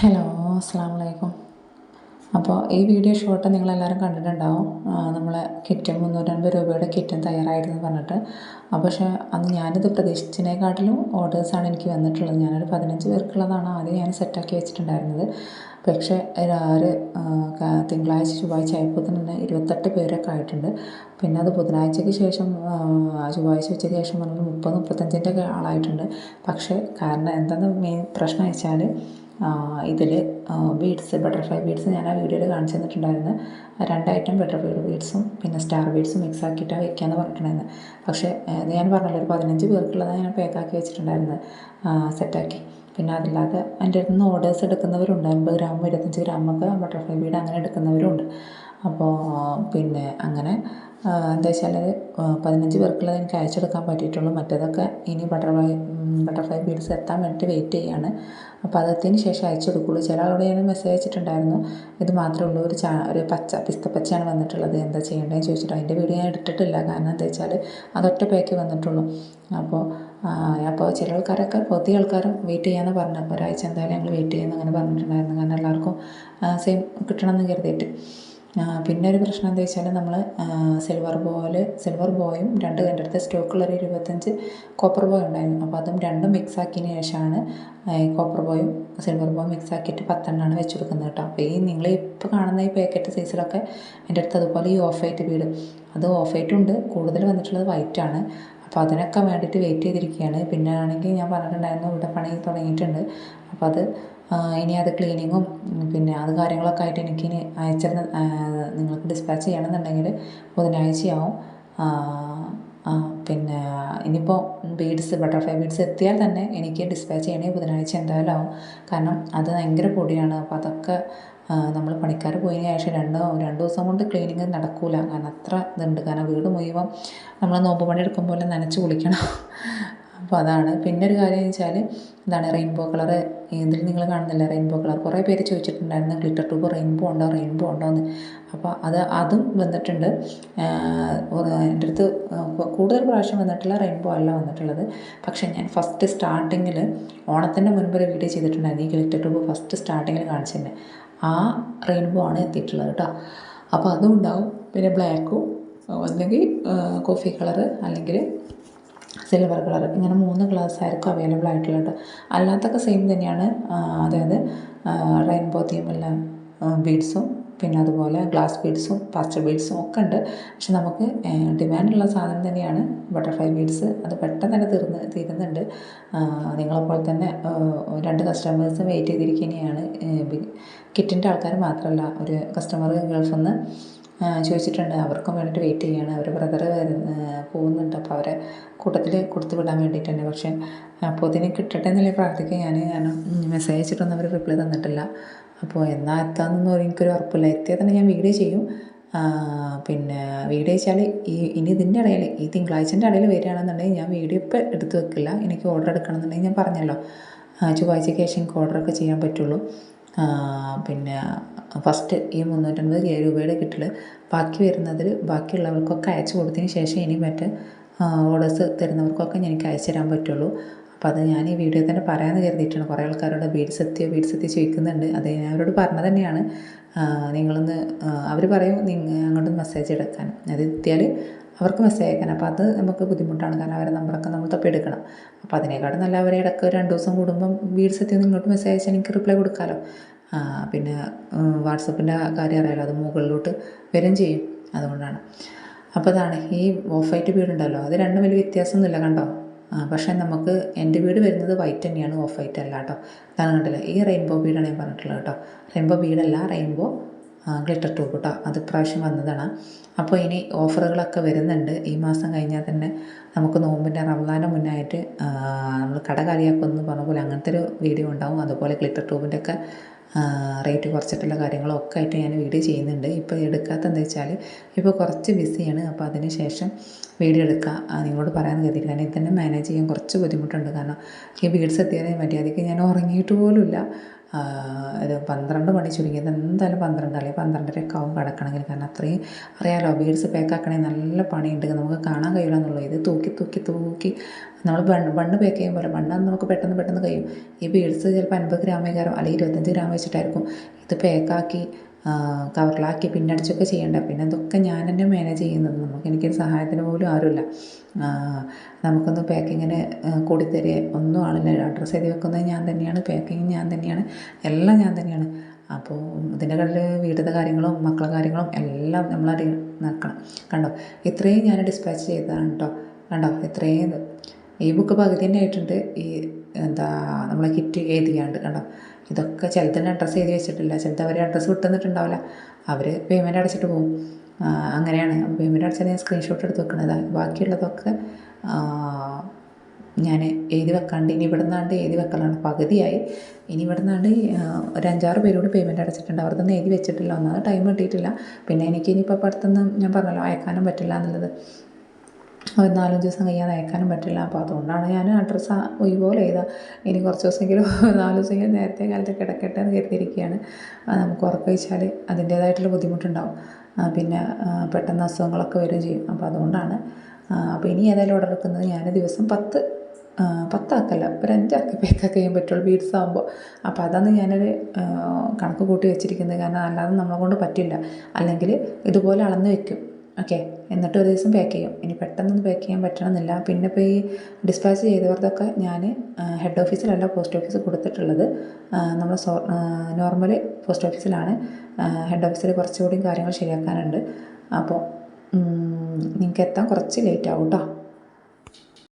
Hello അസ്സാം വലൈക്കും അപ്പോൾ ഈ വീഡിയോ ഷോട്ട് നിങ്ങളെല്ലാവരും കണ്ടിട്ടുണ്ടാവും. നമ്മളെ കിറ്റും മുന്നൂറ്റൻപത് രൂപയുടെ കിറ്റും തയ്യാറായിരുന്നു പറഞ്ഞിട്ട്. അപ്പോൾ പക്ഷേ അന്ന് ഞാനിത് പ്രതീക്ഷിച്ചതിനെക്കാട്ടിലും ഓർഡേഴ്സാണ് എനിക്ക് വന്നിട്ടുള്ളത്. ഞാനൊരു പതിനഞ്ച് പേർക്കുള്ളതാണ് ആദ്യം ഞാൻ സെറ്റാക്കി വെച്ചിട്ടുണ്ടായിരുന്നത്. പക്ഷേ ഒരു തിങ്കളാഴ്ച ചൊവ്വാഴ്ച ആയപ്പോൾ തന്നെ ഇരുപത്തെട്ട് പേരൊക്കെ ആയിട്ടുണ്ട്. പിന്നെ അത് ബുധനാഴ്ചയ്ക്ക് ശേഷം ചൊവ്വാഴ്ച ഉച്ചയ്ക്ക് ശേഷം പറഞ്ഞാൽ മുപ്പത് മുപ്പത്തഞ്ചിന്റെ ഒക്കെ ആളായിട്ടുണ്ട്. പക്ഷേ കാരണം എന്തെന്ന് മെയിൻ പ്രശ്നം വെച്ചാൽ ഇതിൽ ബീഡ്സ് ബട്ടർഫ്ലൈ ബീഡ്സ് ഞാൻ ആ വീഡിയോയിൽ കാണിച്ചു തന്നിട്ടുണ്ടായിരുന്നു. രണ്ട് ഐറ്റം ബട്ടർഫ്ലൈ ബീഡ്സും പിന്നെ സ്റ്റാർ ബീഡ്സും മിക്സ് ആക്കിയിട്ടാണ് വയ്ക്കാമെന്ന് പറഞ്ഞിട്ടുണ്ടായിരുന്നു. പക്ഷേ ഞാൻ പറഞ്ഞല്ലോ ഒരു പതിനഞ്ച് പേർക്കുള്ളതാണ് ഞാൻ പാക്കാക്കി വെച്ചിട്ടുണ്ടായിരുന്നത് സെറ്റാക്കി പിന്നെ അതല്ലാതെ എന്റെ അടുത്ത് നിന്ന് ഓർഡേഴ്സ് എടുക്കുന്നവരുണ്ട്. അൻപത് ഗ്രാമും ഇരുപത്തഞ്ച് ഗ്രാമൊക്കെ ബട്ടർഫ്ലൈ ബീഡ് അങ്ങനെ എടുക്കുന്നവരുണ്ട്. അപ്പോൾ പിന്നെ അങ്ങനെ എന്താ വെച്ചാൽ പതിനഞ്ച് പേർക്കുള്ളത് എനിക്ക് അയച്ചെടുക്കാൻ പറ്റിയിട്ടുള്ളൂ. മറ്റേതൊക്കെ ഇനി ബട്ടർഫ്ലൈ ബട്ടർഫ്ലൈ ബീഡ്സ് എത്താൻ വേണ്ടിയിട്ട് വെയിറ്റ് ചെയ്യാണ്. അപ്പോൾ അതെത്തിയതിന് ശേഷം അയച്ചു കൊടുക്കുകയുള്ളൂ ചില ആളോട് ഞാൻ മെസ്സേജ് അയച്ചിട്ടുണ്ടായിരുന്നു. ഇത് മാത്രമേ ഉള്ളൂ. ഒരു ചാ ഒരു പച്ച പിസ്തപ്പച്ചയാണ് വന്നിട്ടുള്ളത്. എന്താ ചെയ്യേണ്ടതെന്ന് ചോദിച്ചിട്ട് അതിന്റെ വീഡിയോ ഞാൻ എടുത്തിട്ടില്ല. കാരണം എന്താ വെച്ചാൽ അതൊറ്റ പാക്ക് വന്നിട്ടുള്ളൂ. അപ്പോൾ അപ്പോൾ ചില ആൾക്കാരൊക്കെ പുതിയ ആൾക്കാരും വെയിറ്റ് ചെയ്യാമെന്ന് പറഞ്ഞു ഒരാഴ്ച എന്തായാലും ഞങ്ങൾ വെയിറ്റ് ചെയ്യുന്നു അങ്ങനെ പറഞ്ഞിട്ടുണ്ടായിരുന്നു. കാരണം എല്ലാവർക്കും സെയിം കിട്ടണമെന്ന് കരുതിയിട്ട്. പിന്നെ ഒരു പ്രശ്നം എന്താ വെച്ചാൽ നമ്മൾ സിൽവർ ബോയിൽ സിൽവർ ബോയും രണ്ട് എന്റെ അടുത്ത് സ്റ്റോക്കുള്ളൊരു ഇരുപത്തഞ്ച് കോപ്പർ ബോയ് ഉണ്ടായിരുന്നു. അപ്പോൾ അതും രണ്ടും മിക്സ് ആക്കിയതിന് ശേഷമാണ് കോപ്പർ ബോയും സിൽവർ ബോയും മിക്സ് ആക്കിയിട്ട് പത്തെണ്ണമാണ് വെച്ച് കൊടുക്കുന്നത് കേട്ടോ. അപ്പോൾ ഈ നിങ്ങൾ ഇപ്പോൾ കാണുന്ന ഈ പാക്കറ്റ് സൈസിലൊക്കെ എന്റെ അടുത്ത് അതുപോലെ ഈ ഓഫ് വൈറ്റ് വീട്. അത് ഓഫ് കൂടുതൽ വന്നിട്ടുള്ളത് വൈറ്റ് ആണ്. അപ്പോൾ അതിനൊക്കെ വേണ്ടിയിട്ട് വെയിറ്റ് ചെയ്തിരിക്കുകയാണ്. പിന്നെ ആണെങ്കിൽ ഞാൻ പറഞ്ഞിട്ടുണ്ടായിരുന്നു ഇവിടെ പണി തുടങ്ങിയിട്ടുണ്ട്. അപ്പോൾ അത് ഇനി അത് ക്ലീനിങ്ങും പിന്നെ അത് കാര്യങ്ങളൊക്കെ ആയിട്ട് എനിക്കിനി അയച്ചിരുന്ന നിങ്ങൾക്ക് ഡിസ്പാച്ച് ചെയ്യണമെന്നുണ്ടെങ്കിൽ ബുധനാഴ്ചയാവും. പിന്നെ ഇനിയിപ്പോൾ ബീഡ്സ് ബട്ടർഫ്ലൈ ബീഡ്സ് എത്തിയാൽ തന്നെ എനിക്ക് ഡിസ്പാച്ച് ചെയ്യണേ ബുധനാഴ്ച എന്തായാലും ആവും. കാരണം അത് ഭയങ്കര പൊടിയാണ്. അപ്പോൾ അതൊക്കെ നമ്മൾ പണിക്കാർ പോയതിന് ശേഷം രണ്ട് രണ്ട് ദിവസം കൊണ്ട് ക്ലീനിങ് നടക്കില്ല കാരണം അത്ര ഇതുണ്ട്. കാരണം വീട് മുഴുവൻ നമ്മൾ നോമ്പ് പണി എടുക്കുമ്പോൾ നനച്ച് കുളിക്കണം. അപ്പോൾ അതാണ്. പിന്നെ ഒരു കാര്യം വെച്ചാൽ എന്താണ് റെയിൻബോ കളർ ഇതിൽ നിങ്ങൾ കാണുന്നില്ല റെയിൻബോ കളർ കുറേ പേര് ചോദിച്ചിട്ടുണ്ടായിരുന്നു ഗ്ലിറ്റർ ട്യൂബ് റെയിൻബോ ഉണ്ടോ റെയിൻബോ ഉണ്ടോ എന്ന്. അപ്പോൾ അത് അതും വന്നിട്ടുണ്ട്. എന്റെ അടുത്ത് കൂടുതൽ പ്രാവശ്യം വന്നിട്ടില്ല റെയിൻബോ അല്ല വന്നിട്ടുള്ളത്. പക്ഷേ ഞാൻ ഫസ്റ്റ് സ്റ്റാർട്ടിങ്ങിൽ ഓണത്തിന്റെ മുൻപ് ഒരു വീഡിയോ ചെയ്തിട്ടുണ്ടായിരുന്നു. ഈ ഗ്ലിറ്റർ ട്യൂബ് ഫസ്റ്റ് സ്റ്റാർട്ടിങ്ങിൽ കാണിച്ചിട്ടുണ്ട് ആ റെയിൻബോ ആണ് എത്തിയിട്ടുള്ളത് കേട്ടോ. അപ്പോൾ അതും ഉണ്ടാവും. പിന്നെ ബ്ലാക്കും അല്ലെങ്കിൽ കോഫി കളർ അല്ലെങ്കിൽ സിൽവർ കളർ ഇങ്ങനെ മൂന്ന് ഗ്ലാസ് ആയിരിക്കും അവൈലബിൾ ആയിട്ടുള്ളത്. അല്ലാത്തൊക്കെ സെയിം തന്നെയാണ് അതായത് റെയിൻബോ തീമുള്ള ബീഡ്സും പിന്നെ അതുപോലെ ഗ്ലാസ് ബീഡ്സും പാസ്റ്റർ ബീഡ്സും ഒക്കെ ഉണ്ട്. പക്ഷെ നമുക്ക് ഡിമാൻഡുള്ള സാധനം തന്നെയാണ് ബട്ടർഫ്ലൈ ബീഡ്സ് അത് പെട്ടെന്ന് തന്നെ തീർന്ന് തീരുന്നുണ്ട്. നിങ്ങളെപ്പോലെ തന്നെ രണ്ട് കസ്റ്റമേഴ്സ് വെയിറ്റ് ചെയ്തിരിക്കുന്നതാണ് കിറ്റിന്റെ ആൾക്കാർ മാത്രമല്ല ഒരു കസ്റ്റമർ ഗേൾസ് നിന്ന് ചോദിച്ചിട്ടുണ്ട്. അവർക്കും വേണ്ടിയിട്ട് വെയിറ്റ് ചെയ്യുകയാണ് അവർ ബ്രദർ പോകുന്നുണ്ട്. അപ്പോൾ അവരെ കൂട്ടത്തിൽ കൊടുത്തു വിടാൻ വേണ്ടിയിട്ട് തന്നെ പക്ഷേ അപ്പോൾ ഇതിനെ കിട്ടട്ടെ എന്നുള്ള പ്രാർത്ഥിക്കുക ഞാൻ കാരണം മെസ്സേജ് അയച്ചിട്ടൊന്നും അവർ റിപ്ലൈ തന്നിട്ടില്ല. അപ്പോൾ എന്നാ എത്താമെന്നൊന്നും എനിക്കൊരു ഉറപ്പില്ല. എത്തിയാൽ തന്നെ ഞാൻ വീഡിയോ ചെയ്യും. പിന്നെ വീഡിയോ വെച്ചാൽ ഈ ഇനി ഇതിന്റെ ഇടയിൽ ഈ തിങ്കളാഴ്ചന്റെ ഇടയിൽ വരികയാണെന്നുണ്ടെങ്കിൽ ഞാൻ വീഡിയോ ഇപ്പോൾ എടുത്ത് വെക്കില്ല. എനിക്ക് ഓർഡർ എടുക്കണം എന്നുണ്ടെങ്കിൽ ഞാൻ പറഞ്ഞല്ലോ. ചൊവ്വാഴ്ചയ്ക്ക് ശേഷം എനിക്ക് ഓർഡറൊക്കെ ചെയ്യാൻ പറ്റുള്ളൂ. പിന്നെ ഫസ്റ്റ് ഈ മുന്നൂറ്റൻപത് രൂപയുടെ കിറ്റിൽ ബാക്കി വരുന്നതിൽ ബാക്കിയുള്ളവർക്കൊക്കെ അയച്ചു കൊടുത്തതിന് ശേഷം ഇനി മറ്റ് ഓർഡേഴ്സ് തരുന്നവർക്കൊക്കെ എനിക്ക് അയച്ചു തരാൻ പറ്റുള്ളൂ. അപ്പോൾ അത് ഞാൻ ഈ വീഡിയോ തന്നെ പറയാമെന്ന് കരുതിയിട്ടാണ്. കുറേ ആൾക്കാരോട് ബീഡ്സ് എത്തിയോ ബീഡ്സ് എത്തിയോ ചോദിക്കുന്നുണ്ട്. അത് ഞാൻ അവരോട് പറഞ്ഞത് തന്നെയാണ്. നിങ്ങളൊന്ന് അവർ പറയും നിങ്ങൾ അങ്ങോട്ട് മെസ്സേജ് എടുക്കാൻ അത് എത്തിയാൽ അവർക്ക് മെസ്സേജ് അയക്കാൻ അപ്പോൾ അത് നമുക്ക് ബുദ്ധിമുട്ടാണ്. കാരണം അവരെ നമ്പറൊക്കെ നമ്മൾ തപ്പിയെടുക്കണം. അപ്പോൾ അതിനേക്കാളും നല്ല അവരെ ഇടയ്ക്ക് രണ്ട് ദിവസം കൂടുമ്പം വീഡ്സ് സത്യം ഇങ്ങോട്ട് മെസ്സേജ് അയച്ചാൽ എനിക്ക് റിപ്ലൈ കൊടുക്കാമല്ലോ പിന്നെ വാട്സപ്പിന്റെ കാര്യം അറിയാലോ. അത് മുകളിലോട്ട് വരും ചെയ്യും. അതുകൊണ്ടാണ്. അപ്പോൾ അതാണ് ഈ ഓഫ് വൈറ്റ് വീടുണ്ടല്ലോ. അത് രണ്ടും വലിയ വ്യത്യാസമൊന്നുമില്ല കണ്ടോ? പക്ഷേ നമുക്ക് എന്റെ വീട് വരുന്നത് വൈറ്റ് തന്നെയാണ് ഓഫ് വൈറ്റ് അല്ല കേട്ടോ. അതാണ് കണ്ടില്ല? ഈ റെയിൻബോ വീടാണ് ഞാൻ പറഞ്ഞിട്ടുള്ളത് കേട്ടോ. റെയിൻബോ വീടല്ല റെയിൻബോ ഗ്ലിറ്റർ ട്യൂബ് കേട്ടോ. അത് ഇപ്രാവശ്യം വന്നതാണ്. അപ്പോൾ ഇനി ഓഫറുകളൊക്കെ വരുന്നുണ്ട്. ഈ മാസം കഴിഞ്ഞാൽ തന്നെ നമുക്ക് നോമ്പിന്റെ റമദാന്റെ മുന്നായിട്ട് നമ്മൾ കട കാലിയാക്കുമെന്ന് പറഞ്ഞ പോലെ അങ്ങനത്തെ ഒരു വീഡിയോ ഉണ്ടാവും. അതുപോലെ ഗ്ലിറ്റർ ട്യൂബിന്റെ ഒക്കെ റേറ്റ് കുറച്ചിട്ടുള്ള കാര്യങ്ങളൊക്കെ ആയിട്ട് ഞാൻ വീഡിയോ ചെയ്യുന്നുണ്ട്. ഇപ്പോൾ എടുക്കാത്ത എന്താ വെച്ചാൽ ഇപ്പോൾ കുറച്ച് ബിസിയാണ് അപ്പോൾ അതിന് ശേഷം വീഡിയോ എടുക്കുക നിങ്ങളോട് പറയാൻ കരുതി കാരണം ഇത് തന്നെ മാനേജ് ചെയ്യാൻ കുറച്ച് ബുദ്ധിമുട്ടുണ്ട്. കാരണം ഈ ബീഡ്സ് എത്തിയാൽ മര്യാദയ്ക്ക് ഞാൻ ഉറങ്ങിയിട്ട് പോലുമില്ല. ഒരു പന്ത്രണ്ട് മണി ചുരുങ്ങിയത് എന്തായാലും പന്ത്രണ്ട് അല്ലെങ്കിൽ പന്ത്രണ്ടരയൊക്കെ ആവും കിടക്കണമെങ്കിൽ. കാരണം അത്രയും അറിയാമല്ലോ ബീഡ്സ് പാക്കാക്കണമെങ്കിൽ നല്ല പണിയുണ്ട്. നമുക്ക് കാണാൻ കഴിയില്ല എന്നുള്ളൂ ഇത് തൂക്കി തൂക്കി തൂക്കി നമ്മൾ ബണ്ണ് ബണ്ണ് പാക്ക് ചെയ്യുമ്പോൾ ബണ്ണാന്ന് നമുക്ക് പെട്ടെന്ന് പെട്ടെന്ന് കഴിയും. ഈ ബീഡ്സ് ചിലപ്പോൾ അൻപത് ഗ്രാമേക്കാരം അല്ലെങ്കിൽ ഇരുപത്തഞ്ച് ഗ്രാം വെച്ചിട്ടായിരിക്കും. ഇത് പാക്കാക്കി കവറിലാക്കി പിന്നടിച്ചൊക്കെ ചെയ്യേണ്ട. പിന്നെ ഇതൊക്കെ ഞാൻ തന്നെ മാനേജ് ചെയ്യുന്നത്. നമുക്ക് എനിക്കൊരു സഹായത്തിന് പോലും ആരുമില്ല. നമുക്കൊന്ന് പാക്കിങ്ങിന് കൂടിത്തരിക ഒന്നും ആളില്ല. അഡ്രസ്സ് എഴുതി വെക്കുന്നത് ഞാൻ തന്നെയാണ്. പാക്കിങ് ഞാൻ തന്നെയാണ്. എല്ലാം ഞാൻ തന്നെയാണ്. അപ്പോൾ ഇതിന്റെ കടയിൽ വീട്ടിലത്തെ കാര്യങ്ങളും മക്കളെ കാര്യങ്ങളും എല്ലാം നമ്മൾ നമ്മളത് നടക്കണം. കണ്ടോ? ഇത്രയും ഞാൻ ഡിസ്പാച്ച് ചെയ്തതാണ് കേട്ടോ കണ്ടോ? ഇത്രയും ഇത്. ഈ ബുക്ക് പകുതി തന്നെ ആയിട്ടുണ്ട്. ഈ എന്താ നമ്മളെ കിറ്റ് എഴുതിയാണ്ട് കണ്ടോ? ഇതൊക്കെ ചിലതിന്റെ അഡ്രസ്സ് എഴുതി വെച്ചിട്ടില്ല. ചിലത് അവർ അഡ്രസ്സ് വിട്ടുന്നിട്ടുണ്ടാവില്ല. അവർ പേയ്മെന്റ് അടച്ചിട്ട് പോകും അങ്ങനെയാണ്. പേയ്മെന്റ് അടച്ചാൽ ഞാൻ സ്ക്രീൻഷോട്ട് എടുത്ത് വെക്കുന്നത് ബാക്കിയുള്ളതൊക്കെ ഞാൻ എഴുതി വെക്കാണ്ട് ഇനി ഇവിടെ നിന്നാണ്ട് എഴുതി വെക്കലാണ്. പകുതിയായി. ഇനി ഇവിടെ നിന്നാണ്ട് ഒരു അഞ്ചാറ് പേരോട് പേയ്മെന്റ് അടച്ചിട്ടുണ്ട്. അവർക്കൊന്നും എഴുതി വെച്ചിട്ടില്ല. ഒന്നാമത് ടൈം കിട്ടിയിട്ടില്ല. പിന്നെ എനിക്ക് ഇനിയിപ്പോൾ അടുത്തൊന്നും ഞാൻ പറഞ്ഞല്ലോ അയക്കാനും പറ്റില്ല എന്നുള്ളത്. ഒരു നാലഞ്ച് ദിവസം കഴിയാതെ അയക്കാനും പറ്റില്ല. അപ്പോൾ അതുകൊണ്ടാണ് ഞാൻ അഡ്രസ്സ് ഒഴിപോലെ ചെയ്താൽ ഇനി കുറച്ച് ദിവസമെങ്കിലും നാല് ദിവസമെങ്കിലും നേരത്തെ കാലത്ത് കിടക്കട്ടെ എന്ന് കരുതിയിരിക്കുകയാണ്. നമുക്ക് ഉറപ്പിച്ചാൽ അതിന്റേതായിട്ടുള്ള ബുദ്ധിമുട്ടുണ്ടാവും. പിന്നെ പെട്ടെന്ന് അസുഖങ്ങളൊക്കെ വരികയും ചെയ്യും. അപ്പോൾ അതുകൊണ്ടാണ് അപ്പോൾ ഇനി ഏതായാലും ഓർഡർ എടുക്കുന്നത് ഞാൻ ദിവസം പത്ത് പത്താക്കല്ല ഒരു അഞ്ചാക്ക പേക്കൊക്കെ ചെയ്യാൻ പറ്റുള്ളൂ ബീഡ്സ് ആകുമ്പോൾ അപ്പോൾ അതാണ് ഞാനൊരു കണക്ക് കൂട്ടി വെച്ചിരിക്കുന്നത്. കാരണം അല്ലാതെ നമ്മളെ കൊണ്ട് പറ്റില്ല. അല്ലെങ്കിൽ ഇതുപോലെ അളന്ന് വെക്കും. ഓക്കെ. എന്നിട്ട് ഒരു ദിവസം പാക്ക് ചെയ്യും. ഇനി പെട്ടെന്നൊന്നും പാക്ക് ചെയ്യാൻ പറ്റണമെന്നില്ല. പിന്നെ ഇപ്പോൾ ഈ ഡിസ്പാച്ച് ചെയ്തവർക്കൊക്കെ ഞാൻ ഹെഡ് ഓഫീസിലല്ല പോസ്റ്റ് ഓഫീസിൽ കൊടുത്തിട്ടുള്ളത്. നമ്മൾ സോ നോർമൽ പോസ്റ്റ് ഓഫീസിലാണ് ഹെഡ് ഓഫീസിൽ കുറച്ചുകൂടി കാര്യങ്ങൾ ശരിയാക്കാനുണ്ട്. അപ്പോൾ നിങ്ങൾക്ക് എത്താൻ കുറച്ച് ലേറ്റ് ആവും കേട്ടോ